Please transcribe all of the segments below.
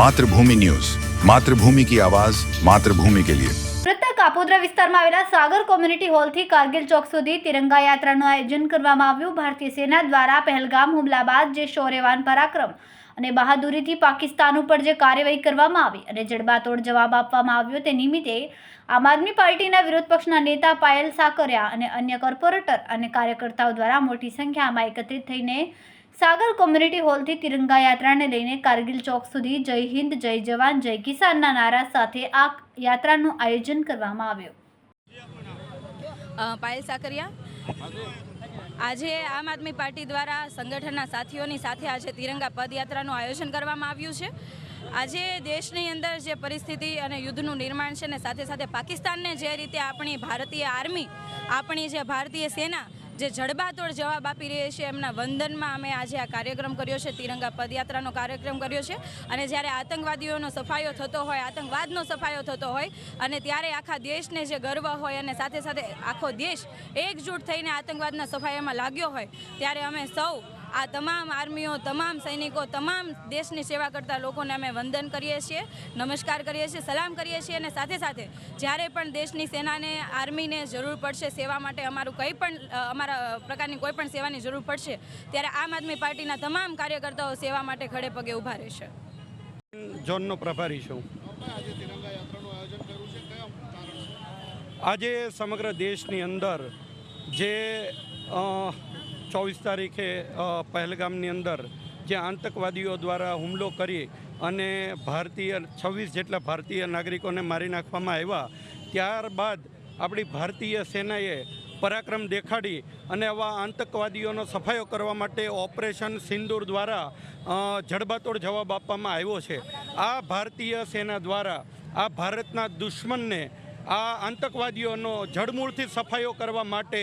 Mathrubhumi news. Mathrubhumi કી આવાજ, માતૃભૂમિ કે લિયે. કાપોદ્રા વિસ્તારમાં આવેલા સાગર કોમ્યુનિટી હોલથી કારગિલ ચોક સુધી તિરંગા યાત્રાનું આયોજન કરવામાં આવ્યું. ભારતીય સેના દ્વારા પહેલગામ હુમલા બાદ જે શૌર્યવાન પરાક્રમ અને બહાદુરીથી પાકિસ્તાન ઉપર જે કાર્યવાહી કરવામાં આવી અને જડબાતોડ જવાબ આપવામાં આવ્યો તે નિમિત્તે આમ આદમી પાર્ટીના વિરોધ પક્ષના નેતા પાયલ સાકરિયા અને અન્ય કોર્પોરેટર અને કાર્યકર્તાઓ દ્વારા મોટી સંખ્યામાં એકત્રિત થઈને સાગર કોમ્યુનિટી હોલથી તિરંગા યાત્રાને લઈને કારગિલ ચોક સુધી જય હિન્દ, જય જવાન, જય કિસાનના નારા સાથે આ યાત્રાનું આયોજન કરવામાં આવ્યું. પાયલ સાકરિયા, આજે આમ આદમી પાર્ટી દ્વારા સંગઠનના સાથીઓની સાથે આજે તિરંગા પદયાત્રાનું આયોજન કરવામાં આવ્યું છે. આજે દેશની અંદર જે પરિસ્થિતિ અને યુદ્ધનું નિર્માણ છે ને સાથે સાથે પાકિસ્તાનને જે રીતે આપણી ભારતીય આર્મી, આપણી જે ભારતીય સેના જે જડબાતોડ જવાબ આપી રહ્યા છે, એમના વંદનમાં અમે આજે આ કાર્યક્રમ કર્યો છે, તિરંગા પદયાત્રાનો કાર્યક્રમ કર્યો છે. અને જ્યારે આતંકવાદીઓનો સફાયો થતો હોય, આતંકવાદનો સફાયો થતો હોય, અને ત્યારે આખા દેશને જે ગર્વ હોય અને સાથે સાથે આખો દેશ એકજૂટ થઈને આતંકવાદના સફાયામાં લાગ્યો હોય, ત્યારે અમે સૌ આ તમામ આર્મીઓ, તમામ સૈનિકો, તમામ દેશની સેવા કરતા લોકોને અમે વંદન કરીએ છીએ, નમસ્કાર કરીએ છીએ, સલામ કરીએ છીએ અને સાથે સાથે જ્યારે પણ દેશની સેનાને, આર્મીને જરૂર પડશે સેવા માટે અમારું કંઈ પણ અમારા પ્રકારની કોઈ પણ સેવાની જરૂર પડશે, ત્યારે આમ આદમી પાર્ટીના તમામ કાર્યકર્તાઓ સેવા માટે ખડે પગે ઊભા રહેશે. ઝોનનો પ્રભારી છું. આજે સમગ્ર દેશની અંદર જે ચોવીસ તારીખે પહેલગામની અંદર જે આતંકવાદીઓ દ્વારા હુમલો કરી અને ભારતીય, છવ્વીસ જેટલા ભારતીય નાગરિકોને મારી નાખવામાં આવ્યા. ત્યારબાદ આપણી ભારતીય સેનાએ પરાક્રમ દેખાડી અને આવા આતંકવાદીઓનો સફાયો કરવા માટે ઓપરેશન સિંદૂર દ્વારા જડબાતોડ જવાબ આપવામાં આવ્યો છે. આ ભારતીય સેના દ્વારા, આ ભારતના દુશ્મનને આ આતંકવાદીઓનો જડમૂળથી સફાયો કરવા માટે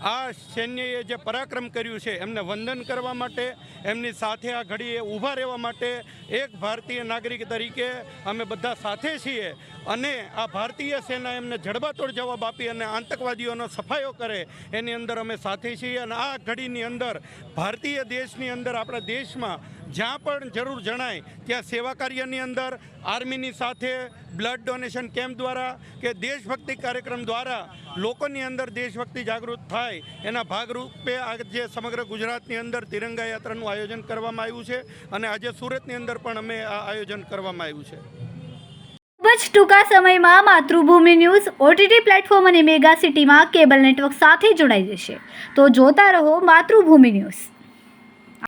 આ સૈન્યએ જે પરાક્રમ કર્યું છે, એમને વંદન કરવા માટે, એમની સાથે આ ઘડીએ ઊભા રહેવા માટે એક ભારતીય નાગરિક તરીકે અમે બધા સાથે છીએ અને આ ભારતીય સેના એમને જડબાતોડ જવાબ આપી અને આતંકવાદીઓનો સફાયો કરે, એની અંદર અમે સાથે છીએ અને આ ઘડીની અંદર ભારતીય દેશની અંદર આપણા દેશમાં જ્યાં પણ જરૂર જણાય ત્યાં સેવા કાર્યની અંદર આર્મીની સાથે બ્લડ ડોનેશન કેમ્પ દ્વારા કે દેશભક્તિ કાર્યક્રમ દ્વારા લોકોની અંદર દેશભક્તિ જાગૃત થાય, એના ભાગરૂપે આજે સમગ્ર ગુજરાતની અંદર તિરંગા યાત્રાનું આયોજન કરવામાં આવ્યું છે અને આજે સુરતની અંદર પણ અમે આ આયોજન કરવામાં આવ્યું છે. ખૂબ જ ટૂંકા સમયમાં માતૃભૂમિ ન્યૂઝ ઓટીટી પ્લેટફોર્મ અને મેગા સિટીમાં કેબલ નેટવર્ક સાથે જોડાઈ જશે. તો જોતા રહો માતૃભૂમિ ન્યૂઝ.